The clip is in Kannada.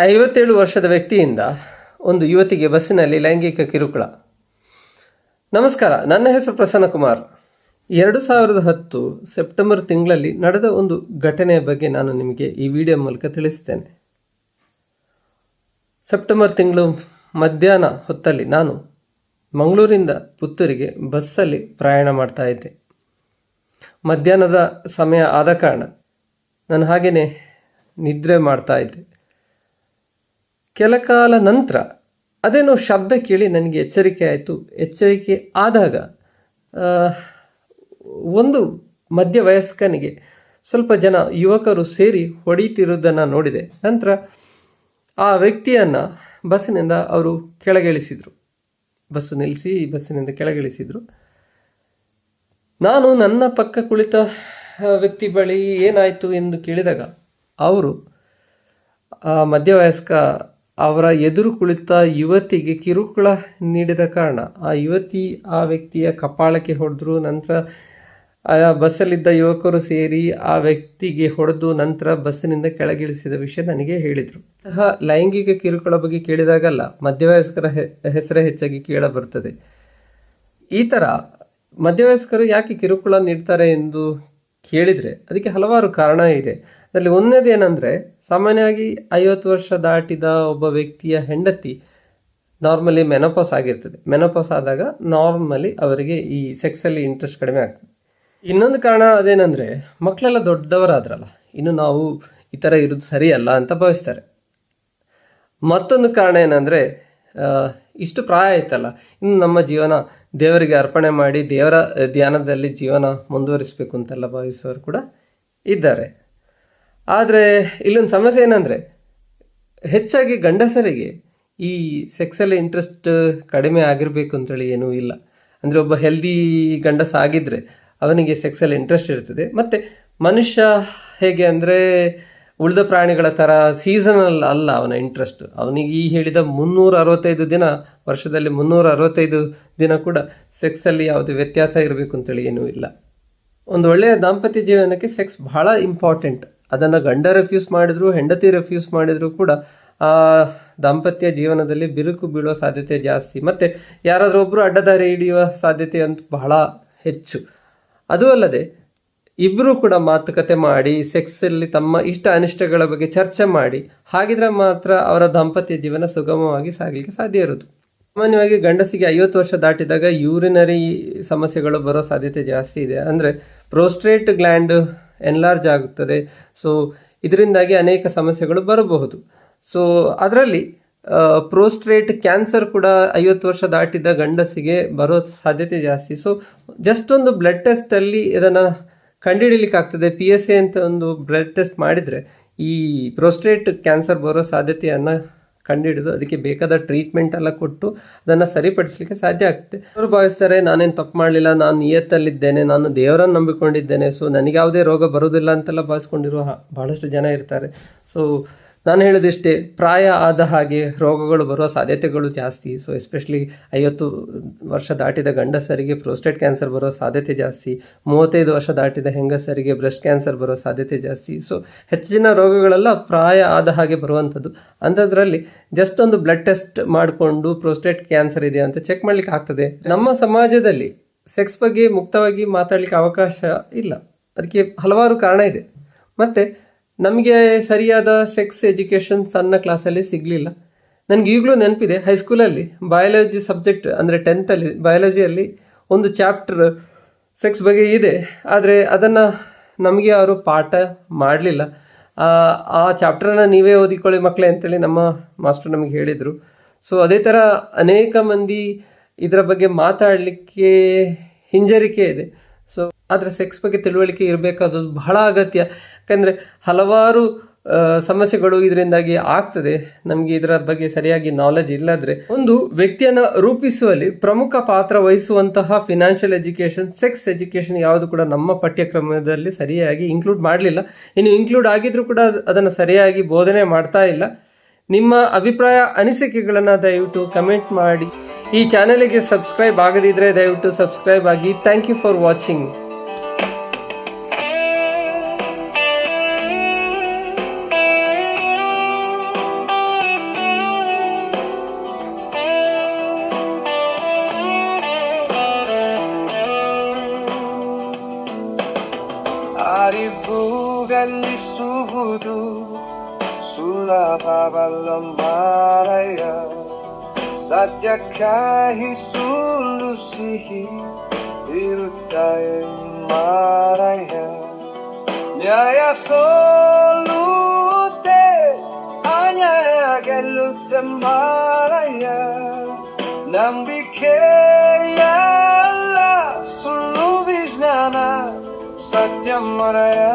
ಐವತ್ತೇಳು ವರ್ಷದ ವ್ಯಕ್ತಿಯಿಂದ ಒಂದು ಯುವತಿಗೆ ಬಸ್ಸಿನಲ್ಲಿ ಲೈಂಗಿಕ ಕಿರುಕುಳ. ನಮಸ್ಕಾರ, ನನ್ನ ಹೆಸರು ಪ್ರಸನ್ನ ಕುಮಾರ್. ಎರಡು ಸಾವಿರದ ಹತ್ತು ಸೆಪ್ಟೆಂಬರ್ ತಿಂಗಳಲ್ಲಿ ನಡೆದ ಒಂದು ಘಟನೆಯ ಬಗ್ಗೆ ನಾನು ನಿಮಗೆ ಈ ವಿಡಿಯೋ ಮೂಲಕ ತಿಳಿಸ್ತೇನೆ. ಸೆಪ್ಟೆಂಬರ್ ತಿಂಗಳು ಮಧ್ಯಾಹ್ನ ಹೊತ್ತಲ್ಲಿ ನಾನು ಮಂಗಳೂರಿಂದ ಪುತ್ತೂರಿಗೆ ಬಸ್ಸಲ್ಲಿ ಪ್ರಯಾಣ ಮಾಡ್ತಾ ಇದ್ದೆ. ಮಧ್ಯಾಹ್ನದ ಸಮಯ ಆದ ಕಾರಣ ನಾನು ಹಾಗೆಯೇ ನಿದ್ರೆ ಮಾಡ್ತಾ ಇದ್ದೆ. ಕೆಲ ಕಾಲ ನಂತರ ಅದೇನೋ ಶಬ್ದ ಕೇಳಿ ನನಗೆ ಎಚ್ಚರಿಕೆ ಆಯಿತು. ಎಚ್ಚರಿಕೆ ಆದಾಗ ಒಂದು ಒಂದು ಮಧ್ಯವಯಸ್ಕನಿಗೆ ಸ್ವಲ್ಪ ಜನ ಯುವಕರು ಸೇರಿ ಹೊಡೆಯುತ್ತಿರುವುದನ್ನು ನೋಡಿದೆ. ನಂತರ ಆ ವ್ಯಕ್ತಿಯನ್ನು ಬಸ್ಸಿನಿಂದ ಅವರು ಕೆಳಗಿಳಿಸಿದರು. ಬಸ್ಸು ನಿಲ್ಲಿಸಿ ಬಸ್ಸಿನಿಂದ ಕೆಳಗಿಳಿಸಿದರು. ನಾನು ನನ್ನ ಪಕ್ಕ ಕುಳಿತ ವ್ಯಕ್ತಿ ಬಳಿ ಏನಾಯಿತು ಎಂದು ಕೇಳಿದಾಗ, ಅವರು ಆ ಮಧ್ಯವಯಸ್ಕ ಅವರ ಎದುರು ಕುಳಿತ ಯುವತಿಗೆ ಕಿರುಕುಳ ನೀಡಿದ ಕಾರಣ ಆ ಯುವತಿ ಆ ವ್ಯಕ್ತಿಯ ಕಪಾಳಕ್ಕೆ ಹೊಡೆದ್ರು. ನಂತರ ಆ ಬಸ್ಸಲ್ಲಿದ್ದ ಯುವಕರು ಸೇರಿ ಆ ವ್ಯಕ್ತಿಗೆ ಹೊಡೆದು ನಂತರ ಬಸ್ಸಿನಿಂದ ಕೆಳಗಿಳಿಸಿದ ವಿಷಯ ನನಗೆ ಹೇಳಿದರು. ಅಂತಹ ಲೈಂಗಿಕ ಕಿರುಕುಳ ಬಗ್ಗೆ ಕೇಳಿದಾಗಲ್ಲ, ಮಧ್ಯವಯಸ್ಕರ ಹೆಸರೇ ಹೆಚ್ಚಾಗಿ ಕೇಳ ಬರ್ತದೆ ಈ ಥರ ಮಧ್ಯವಯಸ್ಕರು ಯಾಕೆ ಕಿರುಕುಳ ನೀಡ್ತಾರೆ ಎಂದು ಕೇಳಿದರೆ ಅದಕ್ಕೆ ಹಲವಾರು ಕಾರಣ ಇದೆ. ಅದರಲ್ಲಿ ಒಂದನೇದು ಏನಂದರೆ, ಸಾಮಾನ್ಯವಾಗಿ ಐವತ್ತು ವರ್ಷ ದಾಟಿದ ಒಬ್ಬ ವ್ಯಕ್ತಿಯ ಹೆಂಡತಿ ನಾರ್ಮಲಿ ಮೆನೋಪಾಸ್ ಆಗಿರ್ತದೆ. ಮೆನೋಪಾಸ್ ಆದಾಗ ನಾರ್ಮಲಿ ಅವರಿಗೆ ಈ ಸೆಕ್ಸಲ್ಲಿ ಇಂಟ್ರೆಸ್ಟ್ ಕಡಿಮೆ ಆಗ್ತದೆ. ಇನ್ನೊಂದು ಕಾರಣ ಅದೇನೆಂದರೆ ಮಕ್ಕಳೆಲ್ಲ ದೊಡ್ಡವರಾದ್ರಲ್ಲ, ಇನ್ನು ನಾವು ಈ ಥರ ಇರೋದು ಸರಿಯಲ್ಲ ಅಂತ ಭಾವಿಸ್ತಾರೆ. ಮತ್ತೊಂದು ಕಾರಣ ಏನಂದರೆ ಇಷ್ಟು ಪ್ರಾಯ ಆಯ್ತಲ್ಲ, ಇನ್ನು ನಮ್ಮ ಜೀವನ ದೇವರಿಗೆ ಅರ್ಪಣೆ ಮಾಡಿ ದೇವರ, ಧ್ಯಾನದಲ್ಲಿ ಜೀವನ ಮುಂದುವರಿಸಬೇಕು ಅಂತೆಲ್ಲ ಭಾವಿಸುವವರು ಕೂಡ ಇದ್ದಾರೆ. ಆದರೆ ಇಲ್ಲೊಂದು ಸಮಸ್ಯೆ ಏನಂದರೆ, ಹೆಚ್ಚಾಗಿ ಗಂಡಸರಿಗೆ ಈ ಸೆಕ್ಸಲ್ಲಿ ಇಂಟ್ರೆಸ್ಟ್ ಕಡಿಮೆ ಆಗಿರಬೇಕು ಅಂತೇಳಿ ಏನೂ ಇಲ್ಲ. ಅಂದರೆ ಒಬ್ಬ ಹೆಲ್ದಿ ಗಂಡಸ ಆಗಿದ್ದರೆ ಅವನಿಗೆ ಸೆಕ್ಸಲ್ಲಿ ಇಂಟ್ರೆಸ್ಟ್ ಇರ್ತದೆ. ಮತ್ತು ಮನುಷ್ಯ ಹೇಗೆ ಅಂದರೆ ಉಳಿದ ಪ್ರಾಣಿಗಳ ಥರ ಸೀಸನಲ್ ಅಲ್ಲ ಅವನ ಇಂಟ್ರೆಸ್ಟ್ ಅವನಿಗೆ ಈ ಹೇಳಿದ ಮುನ್ನೂರ ಅರವತ್ತೈದು ದಿನ, ವರ್ಷದಲ್ಲಿ ಮುನ್ನೂರ ಅರವತ್ತೈದು ದಿನ ಕೂಡ ಸೆಕ್ಸಲ್ಲಿ ಯಾವುದೇ ವ್ಯತ್ಯಾಸ ಇರಬೇಕು ಅಂತೇಳಿ ಏನೂ ಇಲ್ಲ. ಒಂದು ಒಳ್ಳೆಯ ದಾಂಪತ್ಯ ಜೀವನಕ್ಕೆ ಸೆಕ್ಸ್ ಬಹಳ ಇಂಪಾರ್ಟೆಂಟ್ ಅದನ್ನು ಗಂಡ ರೆಫ್ಯೂಸ್ ಮಾಡಿದ್ರು, ಹೆಂಡತಿ ರೆಫ್ಯೂಸ್ ಮಾಡಿದ್ರು ಕೂಡ, ಆ, ದಾಂಪತ್ಯ ಜೀವನದಲ್ಲಿ ಬಿರುಕು ಬೀಳುವ ಸಾಧ್ಯತೆ ಜಾಸ್ತಿ. ಮತ್ತು ಯಾರಾದರೂ ಒಬ್ಬರು ಅಡ್ಡದಾರಿ ಹಿಡಿಯುವ ಸಾಧ್ಯತೆ ಅಂತೂ ಬಹಳ ಹೆಚ್ಚು. ಅದು ಅಲ್ಲದೆ ಇಬ್ಬರು ಕೂಡ ಮಾತುಕತೆ ಮಾಡಿ ಸೆಕ್ಸಲ್ಲಿ ತಮ್ಮ ಇಷ್ಟ ಅನಿಷ್ಟಗಳ ಬಗ್ಗೆ ಚರ್ಚೆ ಮಾಡಿ, ಹಾಗಿದ್ರೆ ಮಾತ್ರ ಅವರ ದಾಂಪತ್ಯ ಜೀವನ ಸುಗಮವಾಗಿ ಸಾಗಲಿಕ್ಕೆ ಸಾಧ್ಯ ಇರೋದು ಸಾಮಾನ್ಯವಾಗಿ ಗಂಡಸಿಗೆ ಐವತ್ತು ವರ್ಷ ದಾಟಿದಾಗ ಯೂರಿನರಿ ಸಮಸ್ಯೆಗಳು ಬರೋ ಸಾಧ್ಯತೆ ಜಾಸ್ತಿ ಇದೆ. ಅಂದರೆ ಪ್ರೋಸ್ಟ್ರೇಟ್ ಗ್ಲ್ಯಾಂಡ್ ಎನ್ಲಾರ್ಜ್ ಆಗುತ್ತದೆ. ಸೊ ಇದರಿಂದಾಗಿ ಅನೇಕ ಸಮಸ್ಯೆಗಳು ಬರಬಹುದು. ಸೊ ಅದರಲ್ಲಿ ಪ್ರೋಸ್ಟ್ರೇಟ್ ಕ್ಯಾನ್ಸರ್ ಕೂಡ ಐವತ್ತು ವರ್ಷ ದಾಟಿದ ಗಂಡಸಿಗೆ ಬರೋ ಸಾಧ್ಯತೆ ಜಾಸ್ತಿ. ಸೊ ಜಸ್ಟ್ ಒಂದು ಬ್ಲಡ್ ಟೆಸ್ಟಲ್ಲಿ ಇದನ್ನು ಕಂಡುಹಿಡಲಿಕ್ಕೆ ಆಗ್ತದೆ. ಪಿ ಎಸ್ ಎ ಅಂತ ಒಂದು ಬ್ಲಡ್ ಟೆಸ್ಟ್ ಮಾಡಿದರೆ ಈ ಪ್ರೋಸ್ಟ್ರೇಟ್ ಕ್ಯಾನ್ಸರ್ ಬರೋ ಸಾಧ್ಯತೆಯನ್ನು ಕಂಡುಹಿಡಿದು ಅದಕ್ಕೆ ಬೇಕಾದ ಟ್ರೀಟ್ಮೆಂಟ್ ಎಲ್ಲ ಕೊಟ್ಟು ಅದನ್ನು ಸರಿಪಡಿಸಲಿಕ್ಕೆ ಸಾಧ್ಯ ಆಗ್ತದೆ. ಅವರು ಭಾವಿಸ್ತಾರೆ, ನಾನೇನು ತಪ್ಪು ಮಾಡಲಿಲ್ಲ, ನಾನು ನಿಯತ್ತಲ್ಲಿದ್ದೇನೆ, ನಾನು ದೇವರನ್ನು ನಂಬಿಕೊಂಡಿದ್ದೇನೆ ಸೊ ನನಗೆ ಯಾವುದೇ ರೋಗ ಬರೋದಿಲ್ಲ ಅಂತೆಲ್ಲ ಭಾವಿಸ್ಕೊಂಡಿರುವ ಬಹಳಷ್ಟು ಜನ ಇರ್ತಾರೆ. ಸೊ ನಾನು ಹೇಳಿದಷ್ಟೇ, ಪ್ರಾಯ ಆದ ಹಾಗೆ ರೋಗಗಳು ಬರುವ ಸಾಧ್ಯತೆಗಳು ಜಾಸ್ತಿ. ಸೊ ಎಸ್ಪೆಷಲಿ ಐವತ್ತು ವರ್ಷ ದಾಟಿದ ಗಂಡಸರಿಗೆ ಪ್ರೋಸ್ಟೇಟ್ ಕ್ಯಾನ್ಸರ್ ಬರೋ ಸಾಧ್ಯತೆ ಜಾಸ್ತಿ. ಮೂವತ್ತೈದು ವರ್ಷ ದಾಟಿದ ಹೆಂಗಸರಿಗೆ ಬ್ರೆಸ್ಟ್ ಕ್ಯಾನ್ಸರ್ ಬರೋ ಸಾಧ್ಯತೆ ಜಾಸ್ತಿ. ಸೊ ಹೆಚ್ಚಿನ ರೋಗಗಳೆಲ್ಲ ಪ್ರಾಯ ಆದ ಹಾಗೆ ಬರುವಂಥದ್ದು. ಅಂಥದ್ರಲ್ಲಿ ಜಸ್ಟ್ ಒಂದು ಬ್ಲಡ್ ಟೆಸ್ಟ್ ಮಾಡಿಕೊಂಡು ಪ್ರೋಸ್ಟೇಟ್ ಕ್ಯಾನ್ಸರ್ ಇದೆ ಅಂತ ಚೆಕ್ ಮಾಡ್ಲಿಕ್ಕೆ ಆಗ್ತದೆ. ನಮ್ಮ ಸಮಾಜದಲ್ಲಿ ಸೆಕ್ಸ್ ಬಗ್ಗೆ ಮುಕ್ತವಾಗಿ ಮಾತಾಡಲಿಕ್ಕೆ ಅವಕಾಶ ಇಲ್ಲ. ಅದಕ್ಕೆ ಹಲವಾರು ಕಾರಣ ಇದೆ. ಮತ್ತು ನಮಗೆ ಸರಿಯಾದ ಸೆಕ್ಸ್ ಎಜುಕೇಷನ್ ಸಣ್ಣ ಕ್ಲಾಸಲ್ಲಿ ಸಿಗಲಿಲ್ಲ. ನನಗೆ ಈಗಲೂ ನೆನಪಿದೆ ಹೈಸ್ಕೂಲಲ್ಲಿ ಬಯಾಲಜಿ ಸಬ್ಜೆಕ್ಟ್ ಅಂದರೆ ಟೆಂತಲ್ಲಿ ಬಯಾಲಜಿಯಲ್ಲಿ ಒಂದು ಚಾಪ್ಟರ್ ಸೆಕ್ಸ್ ಬಗ್ಗೆ ಇದೆ. ಆದರೆ ಅದನ್ನು ನಮಗೆ ಅವರು ಪಾಠ ಮಾಡಲಿಲ್ಲ. ಆ ಚಾಪ್ಟರನ್ನು ನೀವೇ ಓದಿಕೊಳ್ಳಿ ಮಕ್ಕಳೇ ಅಂತೇಳಿ ನಮ್ಮ ಮಾಸ್ಟರ್ ನಮಗೆ ಹೇಳಿದರು. ಸೊ ಅದೇ ಥರ ಅನೇಕ ಮಂದಿ ಇದರ ಬಗ್ಗೆ ಮಾತಾಡಲಿಕ್ಕೆ ಹಿಂಜರಿಕೆ ಇದೆ. ಸೊ ಆದರೆ ಸೆಕ್ಸ್ ಬಗ್ಗೆ ತಿಳುವಳಿಕೆ ಇರಬೇಕಾದದ್ದು ಬಹಳ ಅಗತ್ಯ. ಯಾಕಂದರೆ ಹಲವಾರು ಸಮಸ್ಯೆಗಳು ಇದರಿಂದಾಗಿ ಆಗ್ತದೆ. ನಮಗೆ ಇದರ ಬಗ್ಗೆ ಸರಿಯಾಗಿ ನಾಲೆಜ್ ಇಲ್ಲದ್ರೆ. ಒಂದು ವ್ಯಕ್ತಿಯನ್ನು ರೂಪಿಸುವಲ್ಲಿ ಪ್ರಮುಖ ಪಾತ್ರ ವಹಿಸುವಂತಹ ಫಿನಾನ್ಷಿಯಲ್ ಎಜುಕೇಶನ್ ಸೆಕ್ಸ್ ಎಜುಕೇಶನ್ ಯಾವುದು ಕೂಡ ನಮ್ಮ ಪಠ್ಯಕ್ರಮದಲ್ಲಿ ಸರಿಯಾಗಿ ಇನ್ಕ್ಲೂಡ್ ಮಾಡಲಿಲ್ಲ. ಇನ್ನು ಇನ್ಕ್ಲೂಡ್ ಆಗಿದ್ರೂ ಕೂಡ ಅದನ್ನು ಸರಿಯಾಗಿ ಬೋಧನೆ ಮಾಡ್ತಾ ಇಲ್ಲ. ನಿಮ್ಮ ಅಭಿಪ್ರಾಯ, ಅನಿಸಿಕೆಗಳನ್ನು ದಯವಿಟ್ಟು ಕಮೆಂಟ್ ಮಾಡಿ. ಈ ಚಾನಲಿಗೆ ಸಬ್ಸ್ಕ್ರೈಬ್ ಆಗದಿದ್ದರೆ ದಯವಿಟ್ಟು ಸಬ್ಸ್ಕ್ರೈಬ್ ಆಗಿ. Thank you for watching ಸುಲಭವಲ್ಲ ಮಾರಯ್ಯ ಸತ್ಯಕ್ಕಾಗಿ ಸುಳ್ಳು ಸಿಹಿ ಇರುತ್ತಾಯ ಮಾರಯ್ಯ ನ್ಯಾಯ ಸೋಲುತ್ತೆ ಅನ್ಯಾಯ ಗೆಲ್ಲುತ್ತೆ ಮಾರಯ್ಯ ನಂಬಿಕೆಯಲ್ಲ സത്യം മറയാ